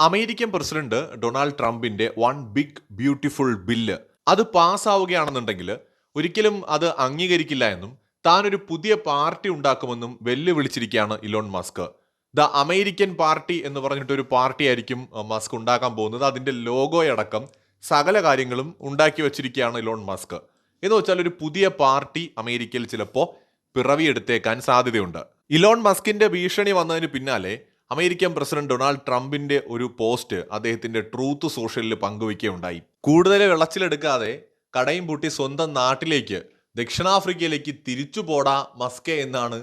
American president Donald ട്രംപിന്റെ one big beautiful bill അത് പാസ്സാവുകയാണെന്നുണ്ടെങ്കിൽ ഒരിക്കലും അത് അംഗീകരിക്കില്ല എന്നും താനൊരു പുതിയ പാർട്ടി ഉണ്ടാക്കുമെന്നും വെല്ലുവിളിച്ചിരിക്കുകയാണ് Elon Musk. The American party എന്ന് പറഞ്ഞിട്ട് ഒരു പാർട്ടി ആയിരിക്കും മസ്ക് ഉണ്ടാക്കാൻ പോകുന്നത്. അതിന്റെ ലോഗോയടക്കം സകല കാര്യങ്ങളും ഉണ്ടാക്കി വച്ചിരിക്കുകയാണ് ഇലോൺ മസ്ക്. എന്ന് വെച്ചാൽ ഒരു പുതിയ പാർട്ടി അമേരിക്കയിൽ ചിലപ്പോൾ പിറവിയെടുത്തേക്കാൻ സാധ്യതയുണ്ട്. ഇലോൺ മസ്കിന്റെ ഭീഷണി വന്നതിന് പിന്നാലെ അമേരിക്കൻ പ്രസിഡന്റ് ഡൊണാൾഡ് ട്രംപിന്റെ ഒരു പോസ്റ്റ് അദ്ദേഹത്തിന്റെ ട്രൂത്ത് സോഷ്യലിൽ പങ്കുവയ്ക്കുകയുണ്ടായി. കൂടുതൽ വിളച്ചിലെടുക്കാതെ കടയും പൂട്ടി സ്വന്തം നാട്ടിലേക്ക് ദക്ഷിണാഫ്രിക്കയിലേക്ക് തിരിച്ചു പോടാ മസ്കെ എന്നാണ്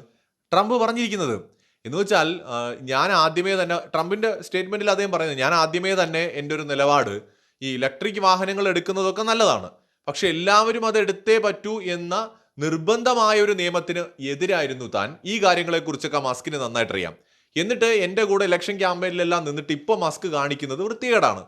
ട്രംപ് പറഞ്ഞിരിക്കുന്നത്. എന്ന് വെച്ചാൽ ഞാൻ ആദ്യമേ തന്നെ ട്രംപിന്റെ സ്റ്റേറ്റ്മെന്റിൽ അദ്ദേഹം പറയുന്നത് ഞാൻ ആദ്യമേ തന്നെ എന്റെ ഒരു നിലപാട് ഈ ഇലക്ട്രിക് വാഹനങ്ങൾ എടുക്കുന്നതൊക്കെ നല്ലതാണ്. പക്ഷെ എല്ലാവരും അത് എടുത്തേ പറ്റൂ എന്ന നിർബന്ധമായ ഒരു നിയമത്തിന് എതിരായിരുന്നു താൻ. ഈ കാര്യങ്ങളെക്കുറിച്ചൊക്കെ മസ്കിന് നന്നായിട്ട് അറിയാം എന്നിട്ട് എന്റെ കൂടെ ഇലക്ഷൻ ക്യാമ്പയിനിലെല്ലാം നിന്നിട്ട് ഇപ്പോൾ മസ്ക് കാണിക്കുന്നത് വൃത്തികേടാണ്.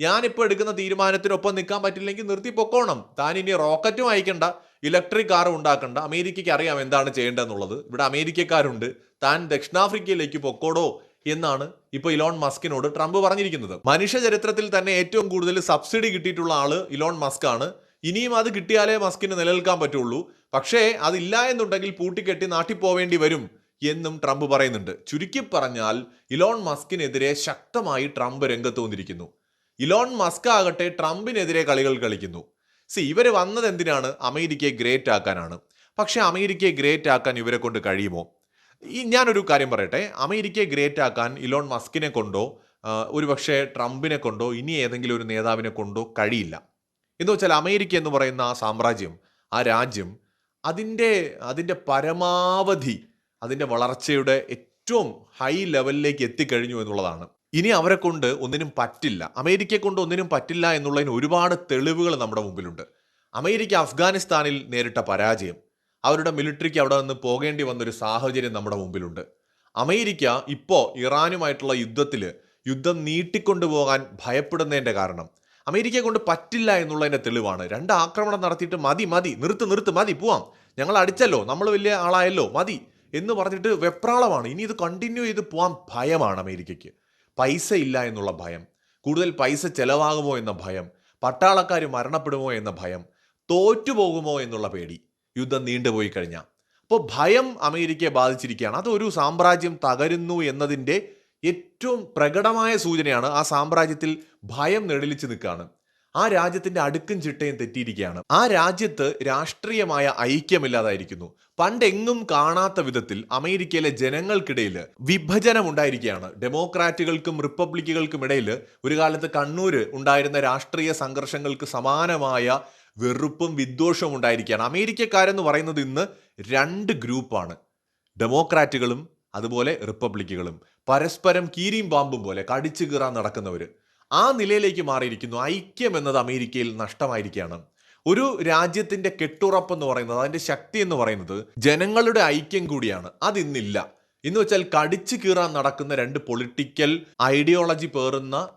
ഞാനിപ്പോൾ എടുക്കുന്ന തീരുമാനത്തിനൊപ്പം നിൽക്കാൻ പറ്റില്ലെങ്കിൽ നിർത്തി പൊക്കോണം. താൻ ഇനി റോക്കറ്റും അയക്കണ്ട ഇലക്ട്രിക് കാറും ഉണ്ടാക്കണ്ട. അമേരിക്കയ്ക്ക് അറിയാം എന്താണ് ചെയ്യേണ്ടതെന്നുള്ളത്. ഇവിടെ അമേരിക്കക്കാരുണ്ട്. താൻ ദക്ഷിണാഫ്രിക്കയിലേക്ക് പൊക്കോടോ എന്നാണ് ഇപ്പോൾ ഇലോൺ മസ്കിനോട് ട്രംപ് പറഞ്ഞിരിക്കുന്നത്. മനുഷ്യ ചരിത്രത്തിൽ തന്നെ ഏറ്റവും കൂടുതൽ സബ്സിഡി കിട്ടിയിട്ടുള്ള ആൾ ഇലോൺ മസ്ക് ആണ്. ഇനിയും അത് കിട്ടിയാലേ മസ്കിന് നിലനിൽക്കാൻ പറ്റുള്ളൂ. പക്ഷേ അതില്ല എന്നുണ്ടെങ്കിൽ പൂട്ടിക്കെട്ടി നാട്ടിൽ പോവേണ്ടി വരും. എന്നും ട്രംപ് പറയുന്നുണ്ട്. ചുരുക്കി പറഞ്ഞാൽ ഇലോൺ മസ്കിനെതിരെ ശക്തമായി ട്രംപ് രംഗത്ത് വന്നിരിക്കുന്നു. ഇലോൺ മസ്ക് ആകട്ടെ ട്രംപിനെതിരെ കളികൾ കളിക്കുന്നു. സി ഇവർ വന്നത് എന്തിനാണ്? അമേരിക്കയെ ഗ്രേറ്റ് ആക്കാനാണ്. പക്ഷെ അമേരിക്കയെ ഗ്രേറ്റ് ആക്കാൻ ഇവരെ കൊണ്ട് കഴിയുമോ? ഈ ഞാനൊരു കാര്യം പറയട്ടെ. അമേരിക്കയെ ഗ്രേറ്റ് ആക്കാൻ ഇലോൺ മസ്കിനെ കൊണ്ടോ ഒരു ഒരുപക്ഷെ ട്രംപിനെ കൊണ്ടോ ഇനി ഏതെങ്കിലും ഒരു നേതാവിനെ കൊണ്ടോ കഴിയില്ല. എന്ന് വെച്ചാൽ അമേരിക്ക എന്ന് പറയുന്ന ആ സാമ്രാജ്യം ആ രാജ്യം അതിന്റെ അതിന്റെ പരമാവധി അതിന്റെ വളർച്ചയുടെ ഏറ്റവും ഹൈ ലെവലിലേക്ക് എത്തിക്കഴിഞ്ഞു എന്നുള്ളതാണ്. ഇനി അവരെ കൊണ്ട് ഒന്നിനും പറ്റില്ല. അമേരിക്കയെ കൊണ്ട് ഒന്നിനും പറ്റില്ല എന്നുള്ളതിന് ഒരുപാട് തെളിവുകൾ നമ്മുടെ മുമ്പിലുണ്ട്. അമേരിക്ക അഫ്ഗാനിസ്ഥാനിൽ നേരിട്ട പരാജയം അവരുടെ മിലിറ്ററിക്ക് അവിടെ നിന്ന് പോകേണ്ടി വന്നൊരു സാഹചര്യം നമ്മുടെ മുമ്പിലുണ്ട്. അമേരിക്ക ഇപ്പോൾ ഇറാനുമായിട്ടുള്ള യുദ്ധത്തിൽ യുദ്ധം നീട്ടിക്കൊണ്ടുപോകാൻ ഭയപ്പെടുന്നതിന്റെ കാരണം അമേരിക്കയെ കൊണ്ട് പറ്റില്ല എന്നുള്ളതിന്റെ തെളിവാണ്. രണ്ട് ആക്രമണം നടത്തിയിട്ട് മതി മതി നിർത്ത് നിർത്ത് മതി പോവാം. ഞങ്ങൾ അടിച്ചല്ലോ നമ്മൾ വലിയ ആളായല്ലോ മതി. എന്ന് പറഞ്ഞിട്ട് വെപ്രാളമാണ്. ഇനി ഇത് കണ്ടിന്യൂ ചെയ്ത് പോകാൻ ഭയമാണ് അമേരിക്കയ്ക്ക്. പൈസ ഇല്ല എന്നുള്ള ഭയം. കൂടുതൽ പൈസ ചെലവാകുമോ എന്ന ഭയം. പട്ടാളക്കാർ മരണപ്പെടുമോ എന്ന ഭയം. തോറ്റുപോകുമോ എന്നുള്ള പേടി. യുദ്ധം നീണ്ടുപോയി കഴിഞ്ഞാൽ അപ്പോൾ ഭയം അമേരിക്കയെ ബാധിച്ചിരിക്കുകയാണ്. അതൊരു സാമ്രാജ്യം തകരുന്നു എന്നതിന്റെ ഏറ്റവും പ്രകടമായ സൂചനയാണ് ആ സാമ്രാജ്യത്തിൽ ഭയം നെടിലിച്ച് നിൽക്കുകയാണ്. ആ രാജ്യത്തിന്റെ അടുക്കും ചിട്ടയും തെറ്റിയിരിക്കുകയാണ്. ആ രാജ്യത്ത് രാഷ്ട്രീയമായ ഐക്യമില്ലാതായിരിക്കുന്നു. പണ്ടെങ്ങും കാണാത്ത വിധത്തിൽ അമേരിക്കയിലെ ജനങ്ങൾക്കിടയിൽ വിഭജനം ഉണ്ടായിരിക്കുകയാണ് ഡെമോക്രാറ്റുകൾക്കും റിപ്പബ്ലിക്കുകൾക്കും ഇടയിൽ ഒരു കാലത്ത് കണ്ണൂർ ഉണ്ടായിരുന്ന രാഷ്ട്രീയ സംഘർഷങ്ങൾക്ക് സമാനമായ വെറുപ്പും വിദ്വേഷവും ഉണ്ടായിരിക്കുകയാണ്. അമേരിക്കക്കാരെന്ന് പറയുന്നത് ഇന്ന് രണ്ട് ഗ്രൂപ്പാണ്. ഡെമോക്രാറ്റുകളും അതുപോലെ റിപ്പബ്ലിക്കുകളും. പരസ്പരം കീരിയും പാമ്പും പോലെ കടിച്ചു കീറാൻ നടക്കുന്നവർ ആ നിലയിലേക്ക് മാറിയിരിക്കുന്നു. ഐക്യം എന്നത് അമേരിക്കയിൽ നഷ്ടമായിരിക്കുകയാണ്. ഒരു രാജ്യത്തിന്റെ കെട്ടുറപ്പ് എന്ന് പറയുന്നത് അതിന്റെ ശക്തി എന്ന് പറയുന്നത് ജനങ്ങളുടെ ഐക്യം കൂടിയാണ്. അതിന്നില്ല. എന്ന് വെച്ചാൽ കടിച്ചു കീറാൻ നടക്കുന്ന രണ്ട് പൊളിറ്റിക്കൽ ഐഡിയോളജി പേറുന്ന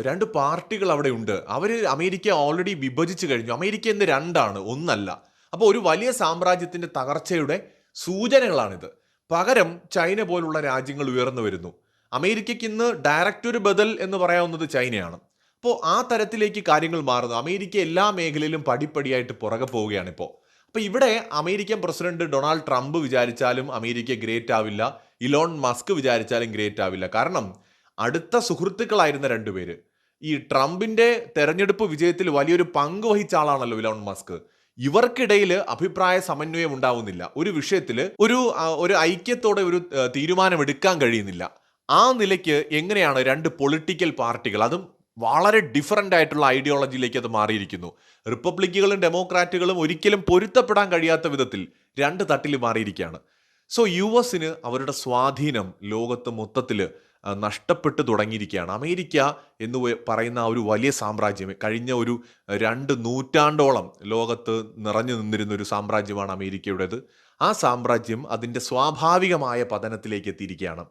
രണ്ട് പാർട്ടികൾ അവിടെ ഉണ്ട്. അവർ അമേരിക്ക ഓൾറെഡി വിഭജിച്ചു കഴിഞ്ഞു. അമേരിക്ക ഇന്ന് രണ്ടാണ് ഒന്നല്ല. അപ്പോൾ ഒരു വലിയ സാമ്രാജ്യത്തിന്റെ തകർച്ചയുടെ സൂചനകളാണിത്. പകരം ചൈന പോലുള്ള രാജ്യങ്ങൾ ഉയർന്നു വരുന്നു. അമേരിക്കയ്ക്ക് ഇന്ന് ഡയറക്റ്റ് ഒരു ബദൽ എന്ന് പറയാവുന്നത് ചൈനയാണ്. അപ്പോൾ ആ തരത്തിലേക്ക് കാര്യങ്ങൾ മാറുന്നു. അമേരിക്ക എല്ലാ മേഖലയിലും പടിപ്പടിയായിട്ട് പുറകെ പോവുകയാണ് ഇപ്പോൾ അപ്പോൾ ഇവിടെ അമേരിക്കൻ പ്രസിഡന്റ് ഡൊണാൾഡ് ട്രംപ് വിചാരിച്ചാലും അമേരിക്ക ഗ്രേറ്റ് ആവില്ല. ഇലോൺ മസ്ക് വിചാരിച്ചാലും ഗ്രേറ്റ് ആവില്ല. കാരണം അടുത്ത സുഹൃത്തുക്കളായിരുന്ന രണ്ടുപേര് ഈ ട്രംപിന്റെ തെരഞ്ഞെടുപ്പ് വിജയത്തിൽ വലിയൊരു പങ്ക് വഹിച്ച ആളാണല്ലോ ഇലോൺ മസ്ക്. ഇവർക്കിടയിൽ അഭിപ്രായ സമന്വയം ഉണ്ടാവുന്നില്ല. ഒരു വിഷയത്തിൽ ഒരു ഒരു ഐക്യത്തോടെ ഒരു തീരുമാനമെടുക്കാൻ കഴിയുന്നില്ല. ആ നിലയ്ക്ക് എങ്ങനെയാണ് രണ്ട് പൊളിറ്റിക്കൽ പാർട്ടികൾ അതും വളരെ ഡിഫറന്റ് ആയിട്ടുള്ള ഐഡിയോളജിയിലേക്ക് അത് മാറിയിരിക്കുന്നു. റിപ്പബ്ലിക്കുകളും ഡെമോക്രാറ്റുകളും ഒരിക്കലും പൊരുത്തപ്പെടാൻ കഴിയാത്ത വിധത്തിൽ രണ്ട് തട്ടിൽ മാറിയിരിക്കുകയാണ്. സോ യു എസിന് അവരുടെ സ്വാധീനം ലോകത്ത് മൊത്തത്തിൽ നഷ്ടപ്പെട്ടു തുടങ്ങിയിരിക്കുകയാണ്. അമേരിക്ക എന്ന് പറയുന്ന ഒരു വലിയ സാമ്രാജ്യം കഴിഞ്ഞ ഒരു രണ്ട് നൂറ്റാണ്ടോളം ലോകത്ത് നിറഞ്ഞു നിന്നിരുന്ന ഒരു സാമ്രാജ്യമാണ് അമേരിക്കയുടേത്. ആ സാമ്രാജ്യം അതിന്റെ സ്വാഭാവികമായ പതനത്തിലേക്ക് എത്തിയിരിക്കുകയാണ്.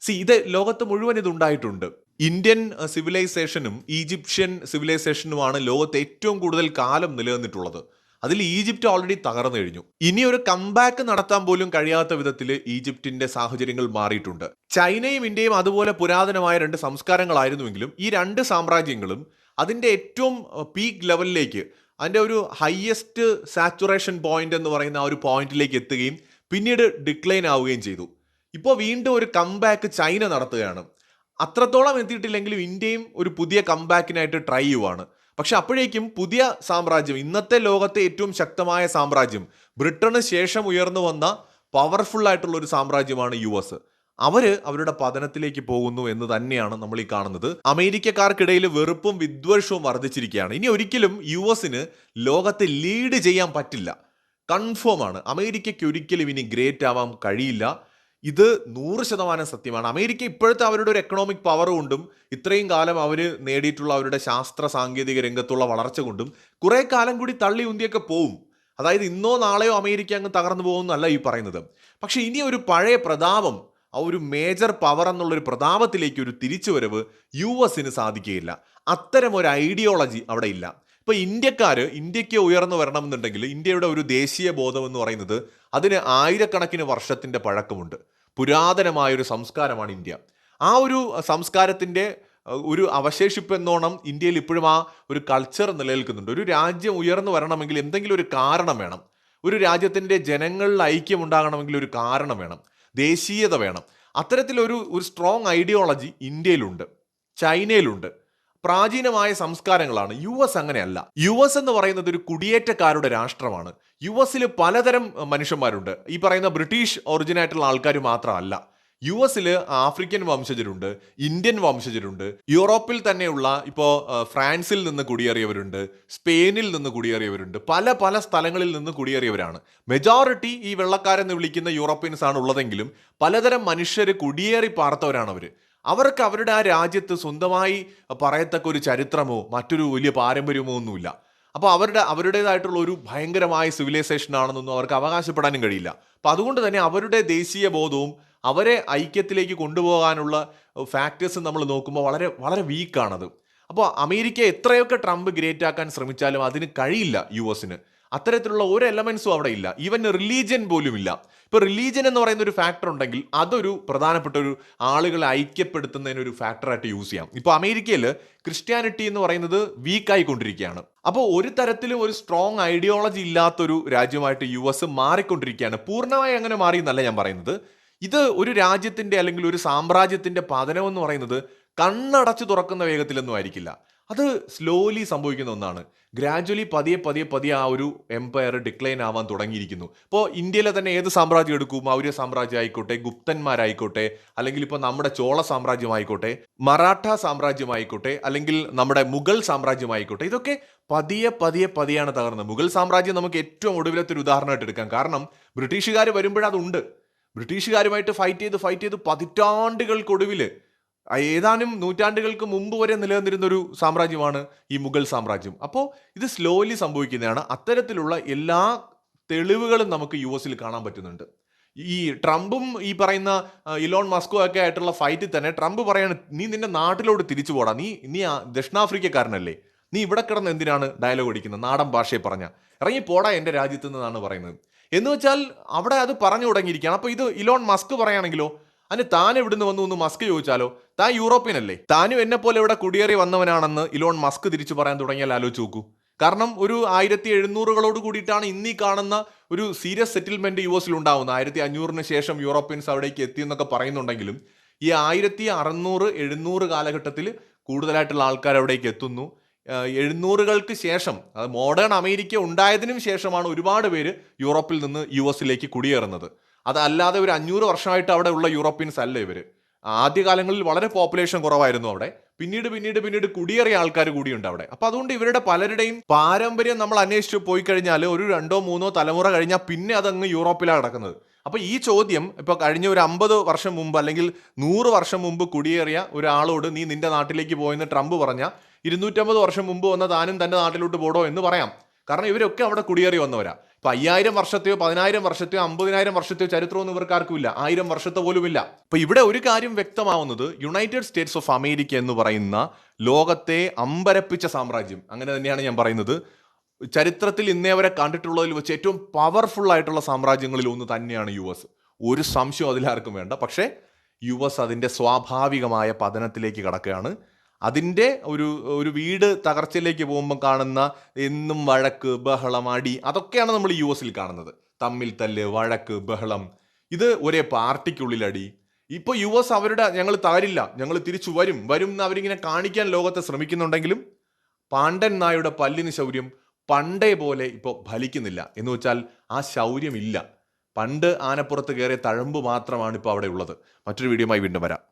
സി ഇത് ലോകത്ത് മുഴുവൻ ഇത് ഉണ്ടായിട്ടുണ്ട്. ഇന്ത്യൻ സിവിലൈസേഷനും ഈജിപ്ഷ്യൻ സിവിലൈസേഷനുമാണ് ലോകത്ത് ഏറ്റവും കൂടുതൽ കാലം നിലനിന്നിട്ടുള്ളത്. അതിൽ ഈജിപ്റ്റ് ഓൾറെഡി തകർന്നു കഴിഞ്ഞു. ഇനി ഒരു കംബാക്ക് നടത്താൻ പോലും കഴിയാത്ത വിധത്തിൽ ഈജിപ്തിന്റെ സാഹചര്യങ്ങൾ മാറിയിട്ടുണ്ട്. ചൈനയും ഇന്ത്യയും അതുപോലെ പുരാതനമായ രണ്ട് സംസ്കാരങ്ങളായിരുന്നുവെങ്കിലും ഈ രണ്ട് സാമ്രാജ്യങ്ങളും അതിന്റെ ഏറ്റവും പീക്ക് ലെവലിലേക്ക് അതിന്റെ ഒരു ഹയസ്റ്റ് സാച്ചുറേഷൻ പോയിന്റ് എന്ന് പറയുന്ന ആ ഒരു പോയിന്റിലേക്ക് എത്തുകയും പിന്നീട് ഡിക്ലൈൻ ആവുകയും ചെയ്തു. ഇപ്പോൾ വീണ്ടും ഒരു കംബാക്ക് ചൈന നടത്തുകയാണ്. അത്രത്തോളം എത്തിയിട്ടില്ലെങ്കിലും ഇന്ത്യയും ഒരു പുതിയ കംബാക്കിനായിട്ട് ട്രൈ ചെയ്യുവാണ്. പക്ഷെ അപ്പോഴേക്കും പുതിയ സാമ്രാജ്യം ഇന്നത്തെ ലോകത്തെ ഏറ്റവും ശക്തമായ സാമ്രാജ്യം ബ്രിട്ടന് ശേഷം ഉയർന്നു വന്ന പവർഫുൾ ആയിട്ടുള്ള ഒരു സാമ്രാജ്യമാണ് യു എസ്. അവർ അവരുടെ പതനത്തിലേക്ക് പോകുന്നു എന്ന് തന്നെയാണ് നമ്മൾ ഈ കാണുന്നത്. അമേരിക്കക്കാർക്കിടയിൽ വെറുപ്പും വിദ്വേഷവും വർദ്ധിച്ചിരിക്കുകയാണ്. ഇനി ഒരിക്കലും യു എസിന് ലോകത്തെ ലീഡ് ചെയ്യാൻ പറ്റില്ല. കൺഫേം ആണ്. അമേരിക്കയ്ക്ക് ഒരിക്കലും ഇനി ഗ്രേറ്റ് ആവാൻ കഴിയില്ല. ഇത് നൂറ് ശതമാനം സത്യമാണ്. അമേരിക്ക ഇപ്പോഴത്തെ അവരുടെ ഒരു എക്കണോമിക് പവർ കൊണ്ടും ഇത്രയും കാലം അവർ നേടിയിട്ടുള്ള അവരുടെ ശാസ്ത്ര സാങ്കേതിക രംഗത്തുള്ള വളർച്ച കൊണ്ടും കുറേ കാലം കൂടി തള്ളി ഉന്തിയൊക്കെ പോവും. അതായത് ഇന്നോ നാളെയോ അമേരിക്ക അങ്ങ് തകർന്നു പോകുമെന്നല്ല ഈ പറയുന്നത്. പക്ഷേ ഇനി ഒരു പഴയ പ്രതാപം ആ ഒരു മേജർ പവർ എന്നുള്ളൊരു പ്രതാപത്തിലേക്ക് ഒരു തിരിച്ചുവരവ് യു എസിന് സാധിക്കുകയില്ല. അത്തരം ഒരു ഐഡിയോളജി അവിടെ ഇല്ല. ഇപ്പൊ ഇന്ത്യക്കാർ ഇന്ത്യയ്ക്ക് ഉയർന്നു വരണമെന്നുണ്ടെങ്കിൽ ഇന്ത്യയുടെ ഒരു ദേശീയ ബോധം എന്ന് പറയുന്നത് അതിന് ആയിരക്കണക്കിന് വർഷത്തിന്റെ പഴക്കമുണ്ട്. പുരാതനമായ ഒരു സംസ്കാരമാണ് ഇന്ത്യ. ആ ഒരു സംസ്കാരത്തിന്റെ ഒരു അവശേഷിപ്പ് എന്നോണം ഇന്ത്യയിൽ ഇപ്പോഴും ആ ഒരു കൾച്ചർ നിലനിൽക്കുന്നുണ്ട്. ഒരു രാജ്യം ഉയർന്നു വരണമെങ്കിൽ എന്തെങ്കിലും ഒരു കാരണം വേണം. ഒരു രാജ്യത്തിന്റെ ജനങ്ങളിൽ ഐക്യം ഉണ്ടാകണമെങ്കിൽ ഒരു കാരണം വേണം. ദേശീയത വേണം. അത്തരത്തിലൊരു ഒരു സ്ട്രോങ് ഐഡിയോളജി ഇന്ത്യയിലുണ്ട്. ചൈനയിലുണ്ട്. പ്രാചീനമായ സംസ്കാരങ്ങളാണ്. യു എസ് അങ്ങനെയല്ല. യു എസ് എന്ന് പറയുന്നത് ഒരു കുടിയേറ്റക്കാരുടെ രാഷ്ട്രമാണ്. യു എസിൽ പലതരം മനുഷ്യന്മാരുണ്ട്. ഈ പറയുന്ന ബ്രിട്ടീഷ് ഒറിജിനായിട്ടുള്ള ആൾക്കാർ മാത്രമല്ല. യു എസിൽ ആഫ്രിക്കൻ വംശജരുണ്ട് ഇന്ത്യൻ വംശജരുണ്ട് യൂറോപ്പിൽ തന്നെയുള്ള ഇപ്പോൾ ഫ്രാൻസിൽ നിന്ന് കുടിയേറിയവരുണ്ട് സ്പെയിനിൽ നിന്ന് കുടിയേറിയവരുണ്ട് പല പല സ്ഥലങ്ങളിൽ നിന്ന് കുടിയേറിയവരാണ്. മെജോറിറ്റി ഈ വെള്ളക്കാരെന്ന് വിളിക്കുന്ന യൂറോപ്യൻസ് ആണ് ഉള്ളതെങ്കിലും പലതരം മനുഷ്യർ കുടിയേറി പാർത്തവരാണ് അവർ അവർക്ക് അവരുടെ ആ രാജ്യത്ത് സ്വന്തമായി പറയത്തക്ക ഒരു ചരിത്രമോ മറ്റൊരു വലിയ പാരമ്പര്യമോ ഒന്നുമില്ല. അപ്പോൾ അവരുടെ അവരുടേതായിട്ടുള്ള ഒരു ഭയങ്കരമായ സിവിലൈസേഷൻ ആണെന്നൊന്നും അവർക്ക് അവകാശപ്പെടാനും കഴിയില്ല. അപ്പോൾ അതുകൊണ്ട് തന്നെ അവരുടെ ദേശീയ ബോധവും അവരെ ഐക്യത്തിലേക്ക് കൊണ്ടുപോകാനുള്ള ഫാക്ടേഴ്സ് നമ്മൾ നോക്കുമ്പോൾ വളരെ വളരെ വീക്കാണത് അപ്പോൾ അമേരിക്ക എത്രയൊക്കെ ട്രംപ് ഗ്രേറ്റ് ആക്കാൻ ശ്രമിച്ചാലും അതിന് കഴിയില്ല യു എസിന്. അത്തരത്തിലുള്ള ഒരു എലമെന്റ്സും അവിടെ ഇല്ല. ഈവൻ റിലീജിയൻ പോലും ഇല്ല. ഇപ്പൊ റിലീജിയൻ എന്ന് പറയുന്ന ഒരു ഫാക്ടർ ഉണ്ടെങ്കിൽ അതൊരു പ്രധാനപ്പെട്ട ഒരു ആളുകളെ ഐക്യപ്പെടുത്തുന്നതിന് ഒരു ഫാക്ടറായിട്ട് യൂസ് ചെയ്യാം. ഇപ്പൊ അമേരിക്കയിൽ ക്രിസ്ത്യാനിറ്റി എന്ന് പറയുന്നത് വീക്കായിക്കൊണ്ടിരിക്കുകയാണ് അപ്പോൾ ഒരു തരത്തിലും ഒരു സ്ട്രോങ് ഐഡിയോളജി ഇല്ലാത്തൊരു രാജ്യമായിട്ട് യു എസ് മാറിക്കൊണ്ടിരിക്കുകയാണ്. പൂർണമായി അങ്ങനെ മാറി എന്നല്ല ഞാൻ പറയുന്നത്. ഇത് ഒരു രാജ്യത്തിന്റെ അല്ലെങ്കിൽ ഒരു സാമ്രാജ്യത്തിന്റെ പതനം എന്ന് പറയുന്നത് കണ്ണടച്ചു തുറക്കുന്ന വേഗത്തിലൊന്നും ആയിരിക്കില്ല. അത് സ്ലോലി സംഭവിക്കുന്ന ഒന്നാണ്. ഗ്രാജ്വലി പതിയെ പതിയെ പതിയെ ആ ഒരു എംപയർ ഡിക്ലൈൻ ആവാൻ തുടങ്ങിയിരിക്കുന്നു. ഇപ്പോൾ ഇന്ത്യയിലെ തന്നെ ഏത് സാമ്രാജ്യം എടുക്കും? മൗര്യ സാമ്രാജ്യം ആയിക്കോട്ടെ ഗുപ്തന്മാരായിക്കോട്ടെ അല്ലെങ്കിൽ ഇപ്പോൾ നമ്മുടെ ചോള സാമ്രാജ്യമായിക്കോട്ടെ മറാഠ സാമ്രാജ്യമായിക്കോട്ടെ അല്ലെങ്കിൽ നമ്മുടെ മുഗൾ സാമ്രാജ്യമായിക്കോട്ടെ ഇതൊക്കെ പതിയെ പതിയെ പതിയാണ് തകർന്നത്. മുഗൾ സാമ്രാജ്യം നമുക്ക് ഏറ്റവും ഒടുവിലത്തെ ഒരു ഉദാഹരണമായിട്ട് എടുക്കാം. കാരണം ബ്രിട്ടീഷുകാർ വരുമ്പോഴതുണ്ട്. ബ്രിട്ടീഷുകാരുമായിട്ട് ഫൈറ്റ് ചെയ്ത് ഫൈറ്റ് ചെയ്ത് പതിറ്റാണ്ടുകൾക്കൊടുവിൽ ഏതാനും നൂറ്റാണ്ടുകൾക്ക് മുമ്പ് വരെ നിലനിന്നിരുന്ന ഒരു സാമ്രാജ്യമാണ് ഈ മുഗൾ സാമ്രാജ്യം. അപ്പോൾ ഇത് സ്ലോലി സംഭവിക്കുന്നതാണ്. അത്തരത്തിലുള്ള എല്ലാ തെളിവുകളും നമുക്ക് യു എസിൽ കാണാൻ പറ്റുന്നുണ്ട്. ഈ ട്രംപും ഈ പറയുന്ന ഇലോൺ മസ്കോ ഒക്കെ ആയിട്ടുള്ള ഫൈറ്റിൽ തന്നെ ട്രംപ് പറയാണ് നീ നിന്റെ നാട്ടിലോട്ട് തിരിച്ചു പോടാ. നീ നീ ദക്ഷിണാഫ്രിക്കക്കാരനല്ലേ. നീ ഇവിടെ കിടന്ന് എന്തിനാണ് ഡയലോഗ് അടിക്കുന്നത്? നാടൻ ഭാഷയെ പറഞ്ഞ. ഇറങ്ങി പോടാ എന്റെ രാജ്യത്ത് നിന്നാണ് പറയുന്നത്. എന്ന് വെച്ചാൽ അവിടെ അത് പറഞ്ഞു തുടങ്ങിയിരിക്കുകയാണ്. അപ്പോൾ ഇത് ഇലോൺ മസ്ക് പറയുകയാണെങ്കിലോ അതിന് താൻ എവിടുന്ന് വന്നു? എന്ന് മസ്ക് ചോദിച്ചാലോ താൻ യൂറോപ്യനല്ലേ? താനും എന്നെ പോലെ ഇവിടെ കുടിയേറി വന്നവനാണെന്ന് ഇലോൺ മസ്ക് തിരിച്ചു പറയാൻ തുടങ്ങിയാൽ ആലോചിച്ച് നോക്കൂ. കാരണം ഒരു ആയിരത്തി എഴുന്നൂറുകളോട് കൂടിയിട്ടാണ് ഇന്നീ കാണുന്ന ഒരു സീരിയസ് സെറ്റിൽമെന്റ് യു എസിൽ ഉണ്ടാവുന്നത്. ആയിരത്തി അഞ്ഞൂറിന് ശേഷം യൂറോപ്യൻസ് അവിടേക്ക് എത്തി എന്നൊക്കെ പറയുന്നുണ്ടെങ്കിലും ഈ ആയിരത്തി അറുന്നൂറ് എഴുന്നൂറ് കാലഘട്ടത്തിൽ കൂടുതലായിട്ടുള്ള ആൾക്കാർ അവിടേക്ക് എത്തുന്നു. എഴുന്നൂറുകൾക്ക് ശേഷം അത് മോഡേൺ അമേരിക്ക ഉണ്ടായതിനും ശേഷമാണ് ഒരുപാട് പേര് യൂറോപ്പിൽ നിന്ന് യു എസിലേക്ക് കുടിയേറുന്നത്. അതല്ലാതെ ഒരു അഞ്ഞൂറ് വർഷമായിട്ട് അവിടെ ഉള്ള യൂറോപ്യൻസ് അല്ല ഇവർ. ആദ്യകാലങ്ങളിൽ വളരെ പോപ്പുലേഷൻ കുറവായിരുന്നു അവിടെ. പിന്നീട് പിന്നീട് പിന്നീട് കുടിയേറിയ ആൾക്കാർ കൂടിയുണ്ട് അവിടെ. അപ്പൊ അതുകൊണ്ട് ഇവരുടെ പലരുടെയും പാരമ്പര്യം നമ്മൾ അന്വേഷിച്ച് പോയി കഴിഞ്ഞാൽ ഒരു രണ്ടോ മൂന്നോ തലമുറ കഴിഞ്ഞാൽ പിന്നെ അതങ്ങ് യൂറോപ്പിലാണ് കിടക്കുന്നത്. അപ്പൊ ഈ ചോദ്യം ഇപ്പൊ കഴിഞ്ഞ ഒരു അമ്പത് വർഷം മുമ്പ് അല്ലെങ്കിൽ നൂറ് വർഷം മുമ്പ് കുടിയേറിയ ഒരാളോട് നീ നിന്റെ നാട്ടിലേക്ക് പോയെന്ന് ട്രംപ് പറഞ്ഞ ഇരുന്നൂറ്റമ്പത് വർഷം മുമ്പ് വന്ന താനും തന്റെ നാട്ടിലോട്ട് പോടോ എന്ന് പറയാം. കാരണം ഇവരൊക്കെ അവിടെ കുടിയേറി വന്നവരാ. ഇപ്പൊ അയ്യായിരം വർഷത്തെയോ പതിനായിരം വർഷത്തെയോ അമ്പതിനായിരം വർഷത്തെയോ ചരിത്രമൊന്നും ഇവർക്കാർക്കും ഇല്ല ആയിരം വർഷത്തെ പോലും ഇല്ല അപ്പൊ ഇവിടെ ഒരു കാര്യം വ്യക്തമാവുന്നത് യുണൈറ്റഡ് സ്റ്റേറ്റ്സ് ഓഫ് അമേരിക്ക എന്ന് പറയുന്ന ലോകത്തെ അമ്പരപ്പിച്ച സാമ്രാജ്യം. അങ്ങനെ തന്നെയാണ് ഞാൻ പറയുന്നത്. ചരിത്രത്തിൽ ഇന്നേ വരെ കണ്ടിട്ടുള്ളതിൽ വെച്ച് ഏറ്റവും പവർഫുൾ ആയിട്ടുള്ള സാമ്രാജ്യങ്ങളിൽ ഒന്ന് തന്നെയാണ് യു എസ് ഒരു സംശയം അതിലാർക്കും വേണ്ട. പക്ഷേ യു എസ് അതിന്റെ സ്വാഭാവികമായ പതനത്തിലേക്ക് കടക്കുകയാണ്. അതിന്റെ ഒരു ഒരു വീട് തകർച്ചയിലേക്ക് പോകുമ്പോൾ കാണുന്ന എന്നും വഴക്ക് ബഹളം അടി അതൊക്കെയാണ് നമ്മൾ യു എസിൽ കാണുന്നത്. തമ്മിൽ തല്ല് വഴക്ക് ബഹളം. ഇത് ഒരേ പാർട്ടിക്കുള്ളിൽ അടി. ഇപ്പോൾ യു എസ് അവരുടെ ഞങ്ങൾ തകരില്ല. ഞങ്ങൾ തിരിച്ചു വരും. വരും എന്ന് അവരിങ്ങനെ കാണിക്കാൻ ലോകത്തെ ശ്രമിക്കുന്നുണ്ടെങ്കിലും പാണ്ഡൻ നായുടെ പല്ലിന് ശൗര്യം പണ്ടേ പോലെ ഇപ്പോൾ ഫലിക്കുന്നില്ല. എന്ന് വെച്ചാൽ ആ ശൗര്യമില്ല. പണ്ട് ആനപ്പുറത്ത് കയറിയ തഴമ്പ് മാത്രമാണ് ഇപ്പോൾ അവിടെ ഉള്ളത്. മറ്റൊരു വീഡിയോയുമായി വീണ്ടും വരാം.